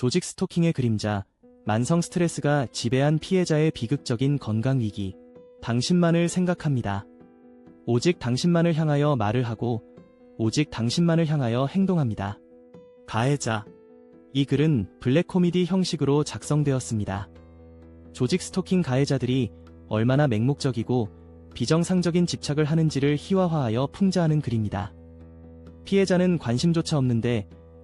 조직 스토킹의 그림자, 만성 스트레스가 지배한 피해자의 비극적인 건강 위기. 당신만을 생각합니다. 오직 당신만을 향하여 말을 하고, 오직 당신만을 향하여 행동합니다. 가해자. 이 글은 블랙 코미디 형식으로 작성되었습니다. 조직 스토킹 가해자들이 얼마나 맹목적이고 비정상적인 집착을 하는지를 희화화하여 풍자하는 글입니다. 피해자는 관심조차 없는데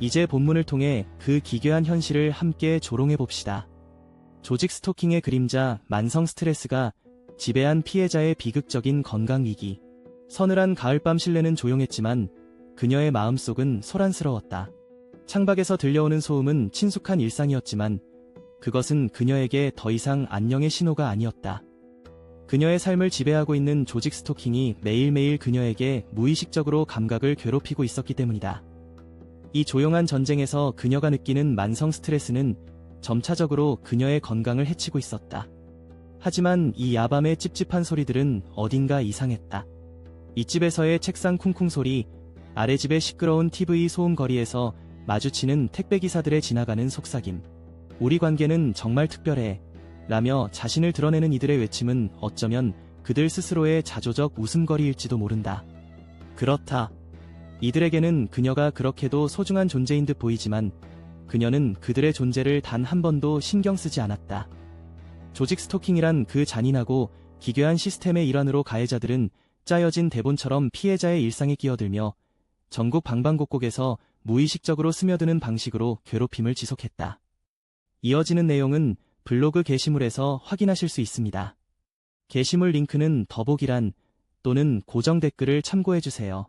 이제 본문을 통해 그 기괴한 현실을 함께 조롱해 봅시다. 조직 스토킹의 그림자 만성 스트레스가 지배한 피해자의 비극적인 건강 위기. 서늘한 가을밤 실내는 조용했지만 그녀의 마음속은 소란스러웠다. 창밖에서 들려오는 소음은 친숙한 일상이었지만 그것은 그녀에게 더 이상 안녕의 신호가 아니었다. 그녀의 삶을 지배하고 있는 조직 스토킹이 매일매일 그녀에게 무의식적으로 감각을 괴롭히고 있었기 때문이다. 이 조용한 전쟁에서 그녀가 느끼는 만성 스트레스는 점차적으로 그녀의 건강을 해치고 있었다. 하지만 이 야밤의 찝찝한 소리들은 어딘가 이상했다. 이 집에서의 책상 쿵쿵 소리, 아래 집의 시끄러운 TV 소음 거리에서 마주치는 택배기사들의 지나가는 속삭임. 우리 관계는 정말 특별해. 라며 자신을 드러내는 이들의 외침은 어쩌면 그들 스스로의 자조적 웃음거리일지도 모른다. 그렇다. 이들에게는 그녀가 그렇게도 소중한 존재인 듯 보이지만 그녀는 그들의 존재를 단 한 번도 신경 쓰지 않았다. 조직 스토킹이란 그 잔인하고 기괴한 시스템의 일환으로 가해자들은 짜여진 대본처럼 피해자의 일상에 끼어들며 전국 방방곡곡에서 무의식적으로 스며드는 방식으로 괴롭힘을 지속했다. 이어지는 내용은 블로그 게시물에서 확인하실 수 있습니다. 게시물 링크는 더보기란 또는 고정 댓글을 참고해주세요.